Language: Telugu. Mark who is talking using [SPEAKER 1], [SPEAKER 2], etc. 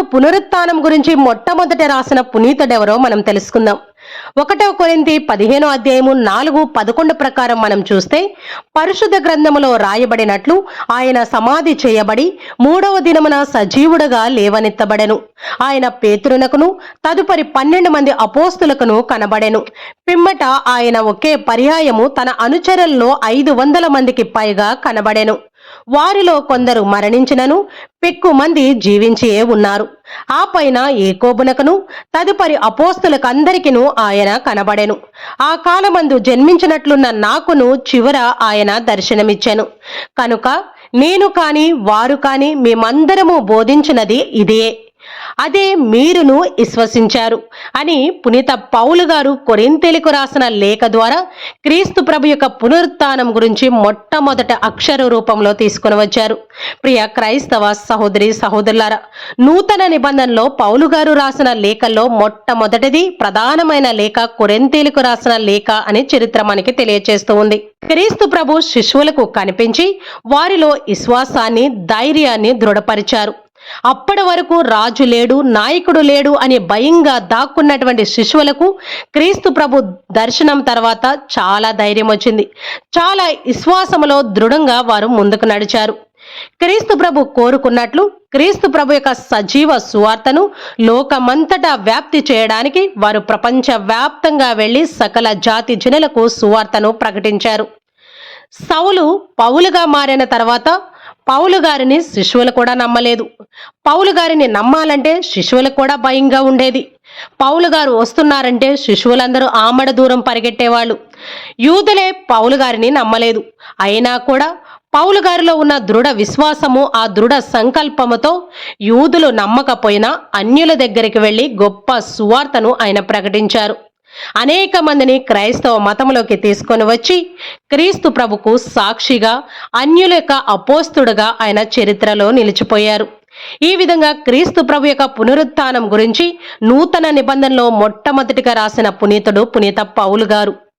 [SPEAKER 1] ప్రభు పునరుత్నం గురించి మొట్టమొదట రాసిన పునీతుడెవరో మనం తెలుసుకుందాం. ఒకటో కొరింతి పదిహేనో అధ్యాయము నాలుగు పదకొండు ప్రకారం మనం చూస్తే పరిశుద్ధ గ్రంథములో రాయబడినట్లు ఆయన సమాధి చేయబడి మూడవ దినమున సజీవుడుగా లేవనెత్తబడెను. ఆయన పేతురునకును తదుపరి పన్నెండు మంది అపోస్తులకును కనబడెను. పిమ్మట ఆయన ఒకే పర్యాయము తన అనుచరుల్లో ఐదు వందల మందికి పైగా కనబడెను. వారిలో కొందరు మరణించినను పెక్కు మంది జీవించియే ఉన్నారు. ఆ పైన ఏకోబునకును తదుపరి అపోస్తులకందరికిను ఆయన కనబడెను. ఆ కాలమందు జన్మించినట్లున్న నాకును చివర ఆయన దర్శనమిచ్చెను. కనుక నేను కాని వారు కాని మేమందరము బోధించినది ఇదే. అదే మీరును విశ్వసించారు అని పునీత పౌలు గారు కొరింతెలకు రాసిన లేఖ ద్వారా క్రీస్తు ప్రభు యొక్క పునరుత్నం గురించి మొట్టమొదట అక్షర రూపంలో తీసుకుని వచ్చారు. ప్రియ క్రైస్తవ సహోదరి సహోదరులారా నూతన నిబంధనలో పౌలు గారు రాసిన లేఖల్లో మొట్టమొదటిది ప్రధానమైన లేఖ కొరెంతేలకు రాసిన లేఖ అని చరిత్ర మనకి తెలియచేస్తూ ఉంది. క్రీస్తు ప్రభు శిశువులకు కనిపించి వారిలో విశ్వాసాన్ని ధైర్యాన్ని దృఢపరిచారు. అప్పటి వరకు రాజు లేడు నాయకుడు లేడు అని భయంగా దాక్కున్నటువంటి శిశువులకు క్రీస్తు ప్రభు దర్శనం తర్వాత చాలా ధైర్యం వచ్చింది. చాలా విశ్వాసములో దృఢంగా వారు ముందుకు నడిచారు. క్రీస్తు ప్రభు కోరుకున్నట్లు క్రీస్తు ప్రభు యొక్క సజీవ సువార్తను లోకమంతటా వ్యాప్తి చేయడానికి వారు ప్రపంచ వ్యాప్తంగా వెళ్ళి సకల జాతి జనులకు సువార్తను ప్రకటించారు. సౌలు పౌలుగా మారిన తర్వాత పౌలు గారిని శిశువులు కూడా నమ్మలేదు. పౌలు గారిని నమ్మాలంటే శిశువులకు కూడా భయంగా ఉండేది. పౌలు గారు వస్తున్నారంటే శిశువులందరూ ఆమడ దూరం పరిగెట్టేవాళ్ళు. యూదులే పౌలు గారిని నమ్మలేదు. అయినా కూడా పౌలు గారిలో ఉన్న దృఢ విశ్వాసము ఆ దృఢ సంకల్పముతో యూదులు నమ్మకపోయినా అన్యుల దగ్గరికి వెళ్ళి గొప్ప సువార్తను ఆయన ప్రకటించారు. అనేక మందిని క్రైస్తవ మతంలోకి తీసుకొని వచ్చి క్రీస్తు ప్రభుకు సాక్షిగా అన్యుల యొక్క అపోస్తుడుగా ఆయన చరిత్రలో నిలిచిపోయారు. ఈ విధంగా క్రీస్తు ప్రభు యొక్క పునరుత్నం గురించి నూతన నిబంధనలో మొట్టమొదటిగా రాసిన పునీతుడు పునీత పౌలు గారు.